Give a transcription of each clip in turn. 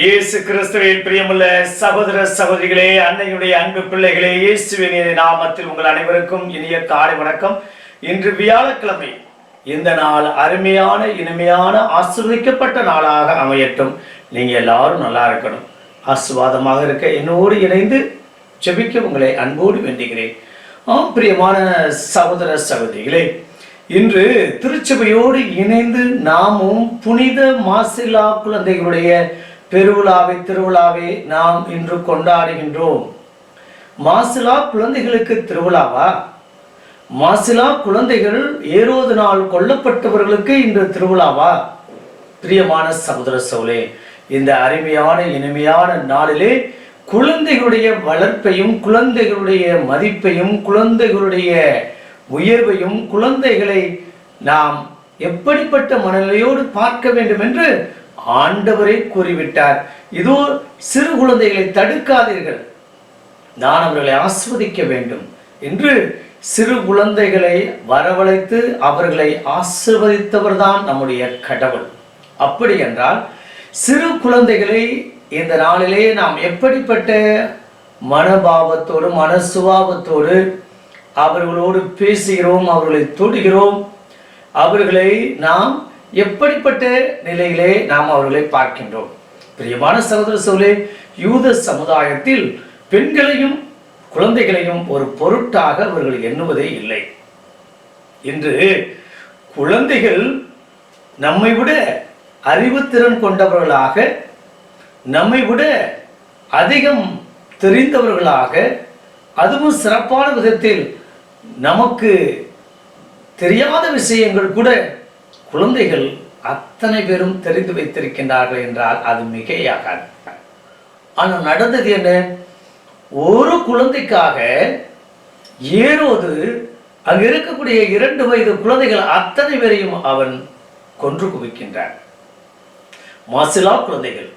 இயேசு கிறிஸ்துவின் பிரியமுள்ள சகோதர சகோதரிகளே அன்னையுடைய அன்பு பிள்ளைகளே இயேசுவின் நாமத்தில் உங்கள் அனைவருக்கும் இனிய காலை வணக்கம். இன்று வியாழக்கிழமை இந்த நாள் அருமையான இனிமையான ஆசிர்வதிக்கப்பட்ட நாளாக அமையட்டும். நீங்க எல்லாரும் நல்லா இருக்கணும். ஆசுவாதமாக இருக்க என்னோடு இணைந்து ஜெபிக்க உங்களை அன்போடு வேண்டுகிறேன். ஆம் பிரியமான சகோதர சகோதரிகளே இன்று திருச்சபையோடு இணைந்து நாமும் புனித மாசிலா குழந்தைகளுடைய பெருவிழாவை திருவிழாவை நாம் இன்று கொண்டாடுகின்றோம். மாசிலா குழந்தைகளுக்கு திருவிழாவா? மாசிலா குழந்தைகள் ஏரோது நாள் கொல்லப்பட்டவர்களுக்கு இன்று திருவிழாவா? பிரியமான சகோதர சோலே இந்த அருமையான இனிமையான நாளிலே குழந்தைகளுடைய வளர்ப்பையும் குழந்தைகளுடைய மதிப்பையும் குழந்தைகளுடைய உயர்வையும் குழந்தைகளை நாம் எப்படிப்பட்ட மனநிலையோடு பார்க்க வேண்டும் என்று ஆண்டவரே கூறிவிட்டார். இதோ சிறு குழந்தைகளை தடுக்காதீர்கள். நான் அவர்களை ஆஸ்வதிக்க வேண்டும் என்று சிறு குழந்தைகளை வரவழைத்து அவர்களை ஆசிர்வதித்தவர்தான் நம்முடைய கடவுள். அப்படி என்றால் சிறு குழந்தைகளை இந்த நாளிலே நாம் எப்படிப்பட்ட மனபாவத்தோடு மனசுபாவத்தோடு அவர்களோடு பேசுகிறோம் அவர்களை தொடுகிறோம் அவர்களை நாம் எப்படிப்பட்ட நிலையிலே நாம் அவர்களை பார்க்கின்றோம்? பிரியமான சகோதர சோழே யூத சமுதாயத்தில் பெண்களையும் குழந்தைகளையும் ஒரு பொருட்டாக அவர்கள் எண்ணுவதே இல்லை. இன்று குழந்தைகள் நம்மை விட அறிவுத்திறன் கொண்டவர்களாக நம்மை விட அதிகம் தெரிந்தவர்களாக அதுவும் சிறப்பான விதத்தில் நமக்கு தெரியாத விஷயங்கள் கூட குழந்தைகள் அத்தனை பேரும் தெரிந்து வைத்திருக்கின்றார்கள் என்றால் அது மிகையாகாது. ஆனால் நடந்தது என்ன? ஒரு குழந்தைக்காக ஏறோது அங்கு இருக்கக்கூடிய இரண்டு வயது குழந்தைகள் அத்தனை பேரையும் அவன் கொன்று குவிக்கின்றான். மாசிலா குழந்தைகள்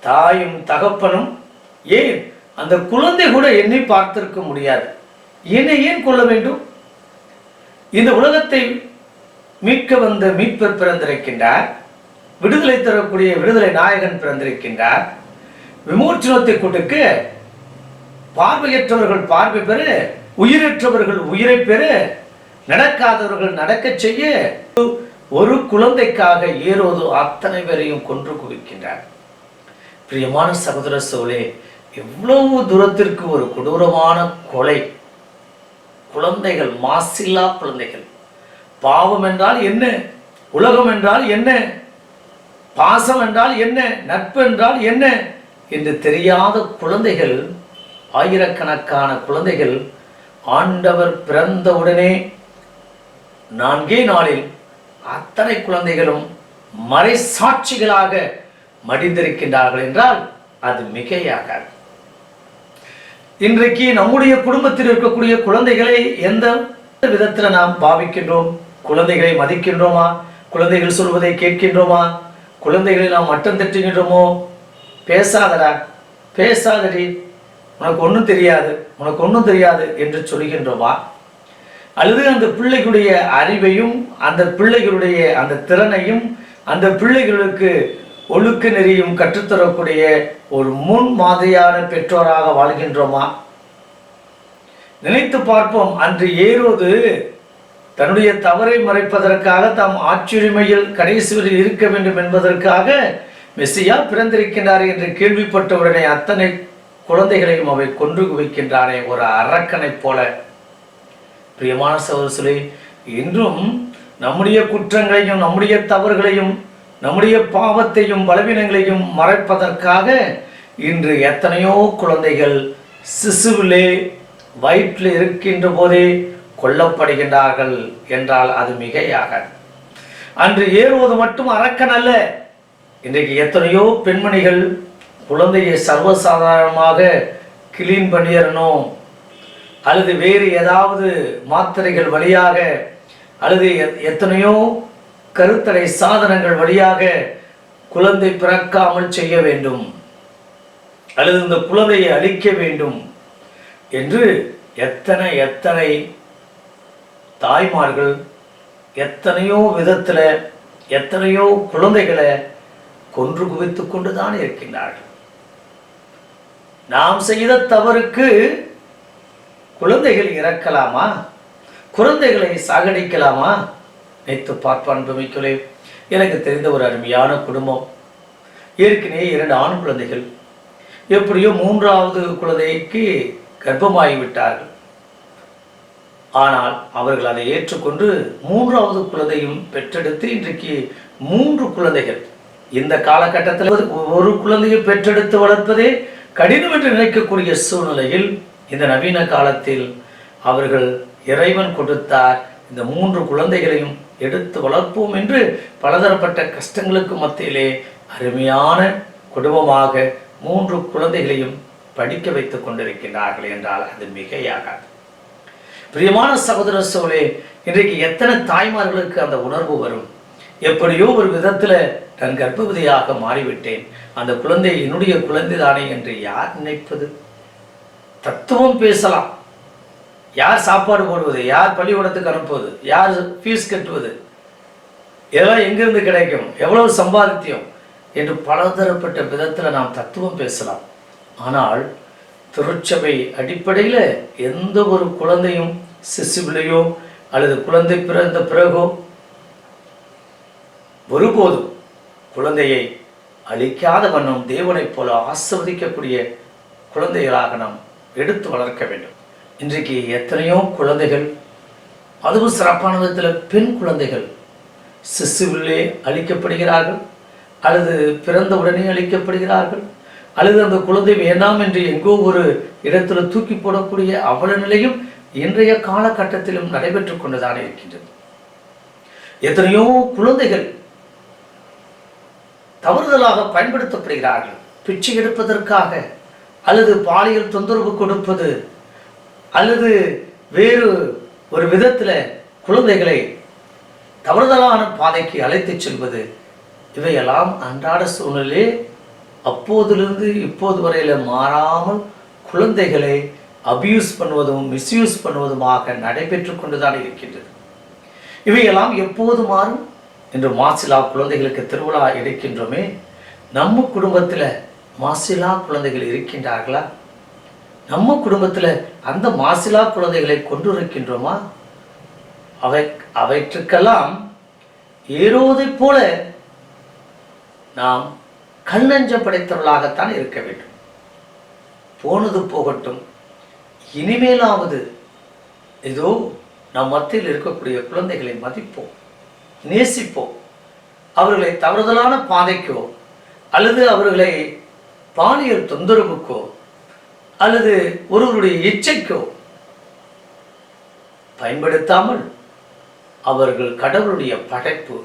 தாயும் தகப்பனும் ஏன் அந்த குழந்தை கூட என்னை பார்த்திருக்க முடியாது? என்னை ஏன் கொள்ள வேண்டும்? இந்த உலகத்தை மீட்க வந்த மீட்பர் பிறந்திருக்கின்றார். விடுதலை தரக்கூடிய விடுதலை நாயகன் பிறந்திருக்கின்றார். விமோச்சனத்தை கொடுக்க பார்வையற்றவர்கள் பார்வை பெற உயிரற்றவர்கள் உயிரை பெற நடக்காதவர்கள் நடக்கச் செய்ய ஒரு குழந்தைக்காக ஏரோது அத்தனை பேரையும் கொன்று குவிக்கின்றார். பிரியமான சகோதர சோழே எவ்வளவு தூரத்திற்கு ஒரு கொடூரமான கொலை. குழந்தைகள் மாசில்லா குழந்தைகள். பாவம் என்றால் என்ன? உலகம் என்றால் என்ன? பாசம் என்றால் என்ன? நட்பு என்றால் என்ன? என்று தெரியாத குழந்தைகள் ஆயிரக்கணக்கான குழந்தைகள் ஆண்டவர் பிறந்தவுடனே நான்கே நாளில் அத்தனை குழந்தைகளும் மறைசாட்சிகளாக மடிந்திருக்கின்றார்கள் என்றால் அது மிகையாகாது. இன்றைக்கு நம்முடைய குடும்பத்தில் இருக்கக்கூடிய குழந்தைகளை எந்த விதத்தில் நாம் பாவிக்கின்றோம்? குழந்தைகளை மதிக்கின்றோமா? குழந்தைகள் சொல்வதை கேட்கின்றோமா? குழந்தைகளை நாம் மட்டம் தட்டுகின்றோமோ? பேசாதடா பேசாதடி. உனக்கு ஒன்றும் தெரியாது உனக்கு ஒன்றும் தெரியாது என்று சொல்கின்றோமா? அல்லது அந்த பிள்ளைகளுடைய அறிவையும் அந்த பிள்ளைகளுடைய அந்த திறனையும் அந்த பிள்ளைகளுக்கு ஒழுக்க நெறியும் கற்றுத்தரக்கூடிய ஒரு முன் மாதிரியான பெற்றோராக வாழ்கின்றோமா? நினைத்து பார்ப்போம் அன்று ஏறுவது தன்னுடைய தவறை மறைப்பதற்காக தாம் ஆட்சியுரிமையில் கடைசி இருக்க வேண்டும் என்பதற்காக மெஸ்ஸியா பிறந்திருக்கின்றார் என்று கேள்விப்பட்டவுடனே அத்தனை குழந்தைகளையும் அவை கொன்று குவிக்கின்றானே ஒரு அரக்கனைப் போல. பிரியமான சகோதரர்களே இன்றும் நம்முடைய குற்றங்களையும் நம்முடைய தவறுகளையும் நம்முடைய பாவத்தையும் பலவீனங்களையும் மறைப்பதற்காக இன்று எத்தனையோ குழந்தைகள் சிசுவிலே வயிற்றில் இருக்கின்ற போதே கொல்லப்படுகின்றார்கள் என்றால் அது மிகையாக அன்று ஏறுவது மட்டும் அரக்கன் அல்ல. இன்றைக்கு எத்தனையோ பெண்மணிகள் குழந்தையை சர்வசாதாரணமாக கிளீன் பண்ணிடணும். அல்லது வேறு ஏதாவது மாத்திரைகள் வழியாக அல்லது எத்தனையோ கருத்தடை சாதனங்கள் வழியாக குழந்தை பிறக்காமல் செய்ய வேண்டும். அல்லது இந்த குழந்தையை அழிக்க வேண்டும் என்று எத்தனை எத்தனை தாய்மார்கள் எத்தனையோ விதத்தில் எத்தனையோ குழந்தைகளை கொன்று குவித்துக் கொண்டுதான் இருக்கின்றார்கள். நாம் செய்த தவறுக்கு குழந்தைகள் இறக்கலாமா? குழந்தைகளை சாகடிக்கலாமா? நினைத்து பார்ப்பான் மிக்கலே எனக்கு தெரிந்த ஒரு அருமையான குடும்பம். ஏற்கனவே இரண்டு ஆண் குழந்தைகள். எப்படியோ மூன்றாவது குழந்தைக்கு கர்ப்பமாகி விட்டார்கள் ஆனால் அவர்கள் அதை ஏற்றுக்கொண்டு மூன்றாவது குழந்தையும் பெற்றெடுத்து இன்றைக்கு மூன்று குழந்தைகள். இந்த காலகட்டத்தில் ஒரு குழந்தையை பெற்றெடுத்து வளர்ப்பதே கடினம் என்று நினைக்கக்கூடிய சூழ்நிலையில் இந்த நவீன காலத்தில் அவர்கள் இறைவன் கொடுத்தார். இந்த மூன்று குழந்தைகளையும் எடுத்து வளர்ப்போம் என்று பலதரப்பட்ட கஷ்டங்களுக்கு மத்தியிலே அருமையான குடும்பமாக மூன்று குழந்தைகளையும் படிக்க வைத்துக் கொண்டிருக்கின்றார்கள் என்றால் அது மிகையாகாது. பிரியமான சகோதர சோழே இன்றைக்கு எத்தனை தாய்மார்களுக்கு அந்த உணர்வு வரும்? எப்படியோ ஒரு விதத்தில் நான் கர்ப்பவதியாக மாறிவிட்டேன். அந்த குழந்தை என்னுடைய குழந்தை தானே என்று யார் நினைப்பது? தத்துவம் பேசலாம். யார் சாப்பாடு போடுவது? யார் பள்ளிக்கூடத்துக்கு அனுப்புவது? யார் ஃபீஸ் கட்டுவது? இதெல்லாம் எங்கிருந்து கிடைக்கும்? எவ்வளவு சம்பாதித்தியம் என்று பலதரப்பட்ட விதத்தில் நாம் தத்துவம் பேசலாம். ஆனால் திருச்சபை அடிப்படையில் எந்த ஒரு குழந்தையும் சிசுவிலையோ அல்லது குழந்தை பிறந்த பிறகோ ஒருபோதும் குழந்தையை அழிக்காத வண்ணம் தேவனைப் போல ஆசிர்வதிக்கக்கூடிய குழந்தைகளாக நாம் எடுத்து வளர்க்க வேண்டும். இன்றைக்கு எத்தனையோ குழந்தைகள் அதுவும் சிறப்பான விதத்தில் பெண் குழந்தைகள் சிசுவிலே அழிக்கப்படுகிறார்கள் அல்லது பிறந்த உடனே அழிக்கப்படுகிறார்கள். அல்லது அந்த குழந்தை வேண்டாம் என்று எங்கோ ஒரு இடத்துல தூக்கி போடக்கூடிய அவல நிலையும் இன்றைய காலகட்டத்திலும் நடைபெற்றுக் கொண்டுதான் இருக்கின்றது. எத்தனையோ குழந்தைகள் தவறுதலாக பயன்படுத்தப்படுகிறார்கள். பிச்சை எடுப்பதற்காக அல்லது பாலியல் தொந்தரவு கொடுப்பது அல்லது வேறு ஒரு விதத்தில் குழந்தைகளை தவறுதலான பாதைக்கு அழைத்துச் செல்வது இவையெல்லாம் அன்றாட சூழ்நிலையே அப்போதிலிருந்து இப்போது வரையில் மாறாமல் குழந்தைகளை அபியூஸ் பண்ணுவதும் மிஸ்யூஸ் பண்ணுவதுமாக நடைபெற்று கொண்டுதான் இருக்கின்றது. இவையெல்லாம் எப்போது மாறும்? என்று மாசிலா குழந்தைகளுக்கு திருவிழா எடுக்கின்றோமே நம்ம குடும்பத்தில் மாசிலா குழந்தைகள் இருக்கின்றார்களா? நம்ம குடும்பத்தில் அந்த மாசிலா குழந்தைகளை கொண்டிருக்கின்றோமா? அவை அவற்றுக்கெல்லாம் ஏறுவதைப் போல நாம் கண்ணஞ்ச படைத்தவர்களாகத்தான் இருக்க வேண்டும். போனது போகட்டும். இனிமேலாவது ஏதோ நம் மத்தியில் இருக்கக்கூடிய குழந்தைகளை மதிப்போம் நேசிப்போம். அவர்களை தவறுதலான பாதைக்கோ அல்லது அவர்களை பாலியல் தொந்தரவுக்கோ அல்லது ஒருவருடைய இச்சைக்கோ பயன்படுத்தாமல் அவர்கள் கடவுளுடைய படைப்பு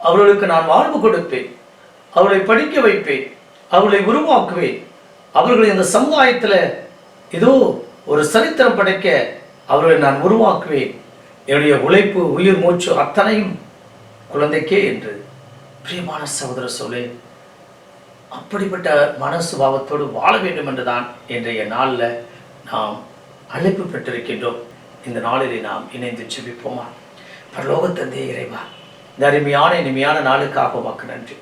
அவர்களுக்கு நான் வாழ்வு கொடுப்பேன். அவர்களை படிக்க வைப்பேன் அவர்களை உருவாக்குவேன். அவர்களை இந்த சமுதாயத்தில் ஏதோ ஒரு சரித்திரம் படைக்க அவர்களை நான் உருவாக்குவேன். என்னுடைய உழைப்பு உயிர் மூச்சு அத்தனையும் குழந்தைக்கே என்று பிரியமான சகோதர சொல்லே அப்படிப்பட்ட மனசுபாவத்தோடு வாழ வேண்டும் என்றுதான் இன்றைய நாளில் நாம் அழைப்பு பெற்றிருக்கின்றோம். இந்த நாளிலே நாம் இணைந்து செபிப்போமா பரலோகத்தந்தே இறைவா இந்த அருமையான இனிமையான நாளுக்காக உமக்கு நன்றி.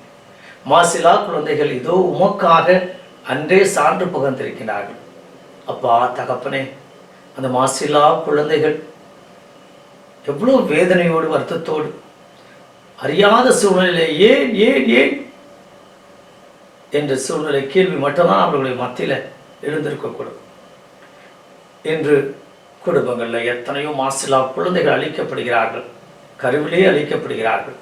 மாசிலா குழந்தைகள் இதோ உமக்காக அன்றே சான்று புகழ்ந்திருக்கிறார்கள் அப்பா தகப்பனே அந்த மாசிலா குழந்தைகள் எவ்வளவு வேதனையோடு வருத்தத்தோடு அறியாத சூழ்நிலை ஏன் ஏன் ஏன் என்ற சூழ்நிலை கேள்வி மட்டும்தான் அவர்களுடைய மத்தியில் எழுந்திருக்கக்கூடும் இன்று குடும்பங்களில் எத்தனையோ மாசிலா குழந்தைகள் அழிக்கப்படுகிறார்கள் கருவிலே அழிக்கப்படுகிறார்கள்.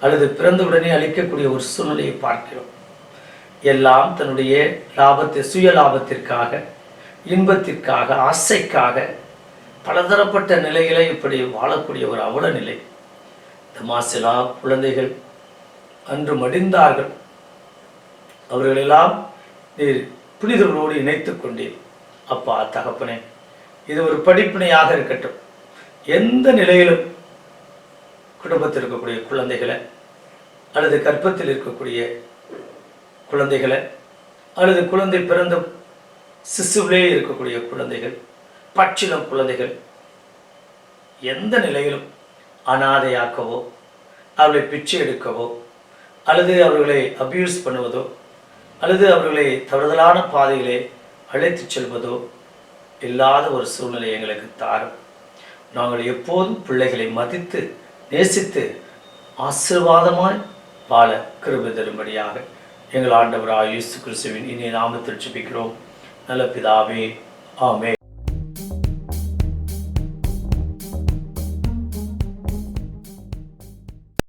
அல்லது பிறந்தவுடனே அளிக்கக்கூடிய ஒரு சூழ்நிலையை பார்க்கிறோம். எல்லாம் தன்னுடைய லாபத்தை சுய லாபத்திற்காக இன்பத்திற்காக ஆசைக்காக பலதரப்பட்ட நிலையில இப்படி வாழக்கூடிய ஒரு அவல நிலை. தமாசிலா மாசிலா குழந்தைகள் அன்று மடிந்தார்கள். அவர்களெல்லாம் நீர் புனிதர்களோடு இணைத்துக் கொண்டீர். அப்பா தகப்பனே இது ஒரு படிப்பினையாக இருக்கட்டும். எந்த நிலையிலும் குடும்பத்தில் இருக்கக்கூடிய குழந்தைகளை அல்லது கர்ப்பத்தில் இருக்கக்கூடிய குழந்தைகளை அல்லது குழந்தை பிறந்த சிசுவிலே இருக்கக்கூடிய குழந்தைகள் பட்சிலம் குழந்தைகள் எந்த நிலையிலும் அனாதையாக்கவோ அவர்களை பிச்சை எடுக்கவோ அல்லது அவர்களை அப்யூஸ் பண்ணுவதோ அல்லது அவர்களை தவறுதலான பாதையிலே அழைத்துச் செல்வதோ இல்லாத ஒரு சூழ்நிலை எங்களுக்கு தாரும். நாங்கள் எப்போதும் பிள்ளைகளை மதித்து நேசித்து ஆசீர்வாதமாய் வாழ கிருபை தரும்படியாக எங்கள் ஆண்டவராக இயேசு கிறிஸ்துவின் இனி நாமத்தில் ஜெபிக்கிறோம். நல்ல பிதாவே ஆமே